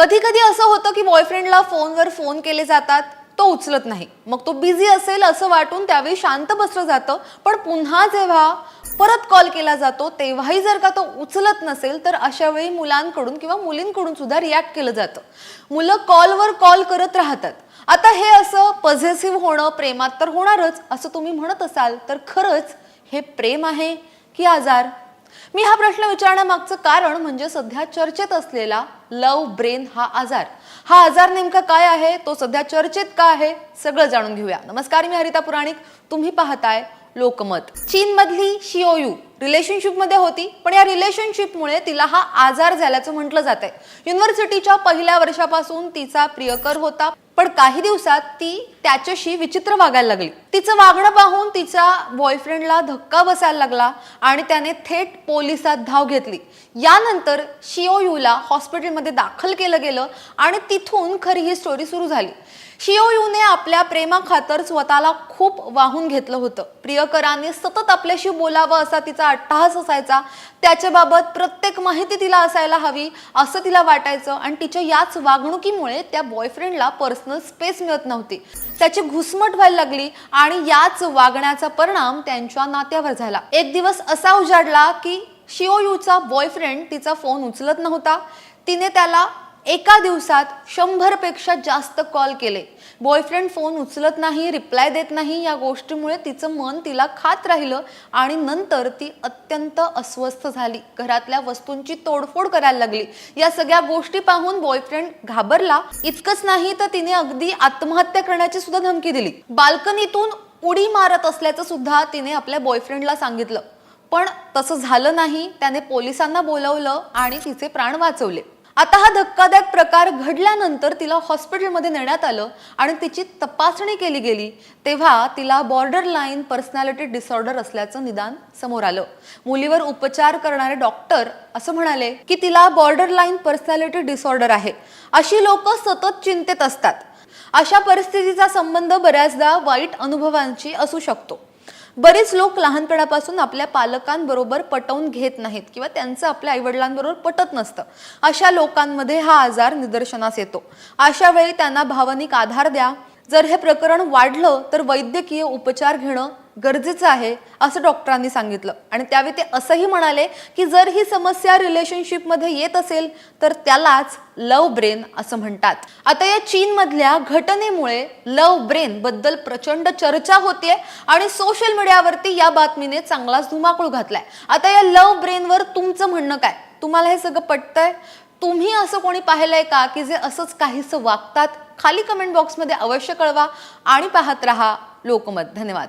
कधी कधी असं होतं की बॉयफ्रेंडला फोनवर फोन केले जातात तो उचलत नाही. मग तो बिझी असेल असं वाटून त्यावेळी शांत बसलं जातं. पण पुन्हा जेव्हा परत कॉल केला जातो तेव्हाही जर का तो उचलत नसेल तर अशा वेळी मुलांकडून किंवा मुलींकडून सुद्धा रिॲक्ट केलं जातं. मुलं कॉलवर कॉल करत राहतात. आता हे असं पझेसिव्ह होणं प्रेमात तर होणारच असं तुम्ही म्हणत असाल तर खरंच हे प्रेम आहे की आजार? मी हा प्रश्न विचारण्यामागचं कारण म्हणजे सध्या चर्चेत असलेला लव ब्रेन हा आजार. हा आजार नेमका काय आहे? तो सध्या चर्चेत का आहे? सगळं जाणून घेऊया. नमस्कार मी हरिता पुराणिक. तुम्ही पाहताय लोकमत. चीन मधली शिओयू रिलेशनशिपमध्ये होती पण या रिलेशनशिपमुळे तिला हा आजार झाल्याचं म्हटलं जात आहे युनिव्हर्सिटीच्या पहिल्या वर्षापासून तिचा प्रियकर होता. पण काही दिवसात ती त्याच्याशी विचित्र वागायला लागली. तिचं वागणं पाहून तिच्या बॉयफ्रेंडला धक्का बसायला लागला आणि त्याने थेट पोलिसात धाव घेतली. यानंतर शिओयूला हॉस्पिटलमध्ये दाखल केलं गेलं आणि तिथून खरी ही स्टोरी सुरू झाली. शिओयूने आपल्या प्रेमाखातर स्वतःला खूप वाहून घेतलं होतं. प्रियकराने सतत आपल्याशी बोलावं असा तिचा अट्टहास असायचा. त्याच्याबाबत प्रत्येक माहिती तिला असायला हवी असं तिला वाटायचं आणि तिच्या याच वागणुकीमुळे त्या बॉयफ्रेंडला पर्सनल स्पेस मिळत नव्हती. त्याची घुसमट व्हायला लागली आणि याच वागण्याचा परिणाम त्यांच्या नात्यावर झाला. एक दिवस असा उजाडला की शिओयूचा बॉयफ्रेंड तिचा फोन उचलत नव्हता. तिने त्याला एका दिवसात शंभरपेक्षा जास्त कॉल केले. बॉयफ्रेंड फोन उचलत नाही रिप्लाय देत नाही या गोष्टीमुळे तिचं मन तिला खात राहिलं आणि नंतर ती अत्यंत अस्वस्थ झाली. घरातल्या वस्तूंची तोडफोड करायला लागली. या सगळ्या गोष्टी पाहून बॉयफ्रेंड घाबरला. इतकंच नाही तर तिने अगदी आत्महत्या करण्याची सुद्धा धमकी दिली. बाल्कनीतून उडी मारत असल्याचं सुद्धा तिने आपल्या बॉयफ्रेंडला सांगितलं. पण तसं झालं नाही. त्याने पोलिसांना बोलवलं आणि तिचे प्राण वाचवले. आता हा धक्कादायक प्रकार घडल्यानंतर तिला हॉस्पिटलमध्ये नेण्यात आलं आणि तिची तपासणी केली गेली तेव्हा तिला बॉर्डर लाईन पर्सनॅलिटी डिसऑर्डर असल्याचं निदान समोर आलं. मुलीवर उपचार करणारे डॉक्टर असं म्हणाले की तिला बॉर्डर लाईन पर्सनॅलिटी डिसऑर्डर आहे. अशी लोक सतत चिंतेत असतात. अशा परिस्थितीचा संबंध बऱ्याचदा वाईट अनुभवांशी असू शकतो. बरेच लोक लहानपणापासून आपल्या पालकांबरोबर पटवून घेत नाहीत किंवा त्यांचं आपल्या आईवडिलांबरोबर पटत नसतं. अशा लोकांमध्ये हा आजार निदर्शनास येतो. अशा वेळी त्यांना भावनिक आधार द्या. जर हे प्रकरण वाढलं तर वैद्यकीय उपचार घेणं गरजेचं आहे असं डॉक्टरांनी सांगितलं. आणि त्यावेळी ते असंही म्हणाले की जर ही समस्या रिलेशनशिपमध्ये येत असेल तर त्यालाच लव ब्रेन असं म्हणतात. आता या चीनमधल्या घटनेमुळे लव ब्रेन बद्दल प्रचंड चर्चा होते आणि सोशल मीडियावरती या बातमीने चांगलाच धुमाकूळ घातलाय. आता या लव ब्रेनवर तुमचं म्हणणं काय? तुम्हाला हे सगळं पटतंय? तुम्ही असं कोणी पाहिलंय का की जे असंच काहीसं वागतात? खाली कमेंट बॉक्समध्ये अवश्य कळवा आणि पाहत रहा लोकमत. धन्यवाद.